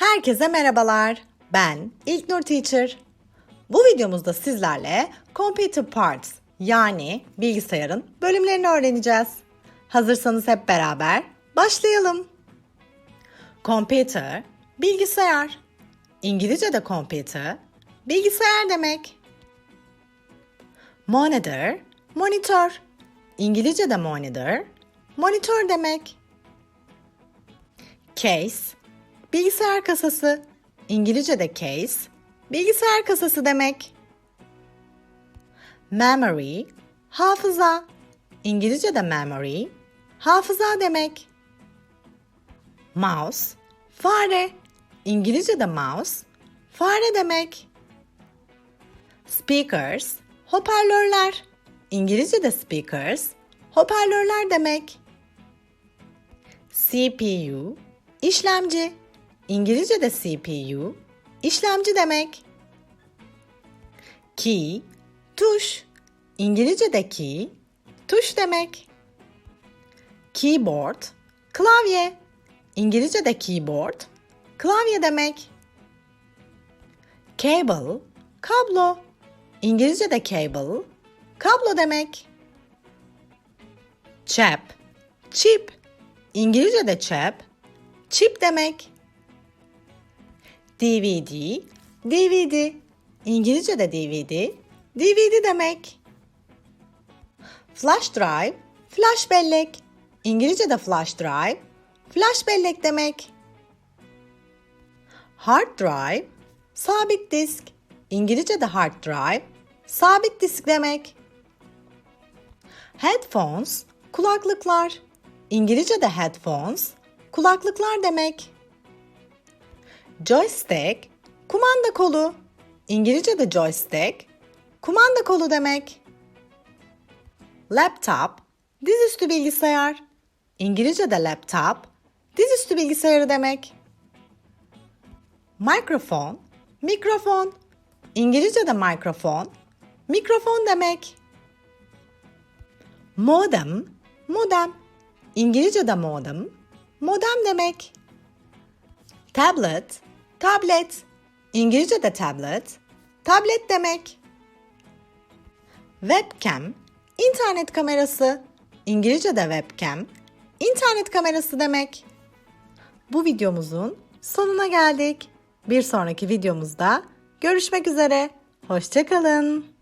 Herkese merhabalar. Ben İlknur Teacher. Bu videomuzda sizlerle Computer Parts yani bilgisayarın bölümlerini öğreneceğiz. Hazırsanız hep beraber başlayalım. Computer, bilgisayar. İngilizce'de computer, bilgisayar demek. Monitor, monitör. İngilizce'de monitor, monitör demek. Case, bilgisayar kasası. İngilizce'de case, bilgisayar kasası demek. Memory, hafıza. İngilizce'de memory, hafıza demek. Mouse, fare. İngilizce'de mouse, fare demek. Speakers, hoparlörler. İngilizce'de speakers, hoparlörler demek. CPU, işlemci. İngilizce'de CPU, işlemci demek. Key, tuş. İngilizce'de key, tuş demek. Keyboard, klavye. İngilizce'de keyboard, klavye demek. Cable, kablo. İngilizce'de cable, kablo demek. Chip, chip. İngilizce'de chip, chip demek. DVD, DVD. İngilizce'de DVD, DVD demek. Flash drive, flash bellek. İngilizce'de flash drive, flash bellek demek. Hard drive, sabit disk. İngilizce'de hard drive, sabit disk demek. Headphones, kulaklıklar. İngilizce'de headphones, kulaklıklar demek. Joystick, kumanda kolu. İngilizce'de joystick, kumanda kolu demek. Laptop, dizüstü bilgisayar. İngilizce'de laptop, dizüstü bilgisayarı demek. Mikrofon, mikrofon. İngilizce'de mikrofon, mikrofon demek. Modem, modem. İngilizce'de modem, modem demek. Tablet, tablet. İngilizce'de tablet, tablet demek. Webcam, internet kamerası. İngilizce'de webcam, internet kamerası demek. Bu videomuzun sonuna geldik. Bir sonraki videomuzda görüşmek üzere. Hoşçakalın.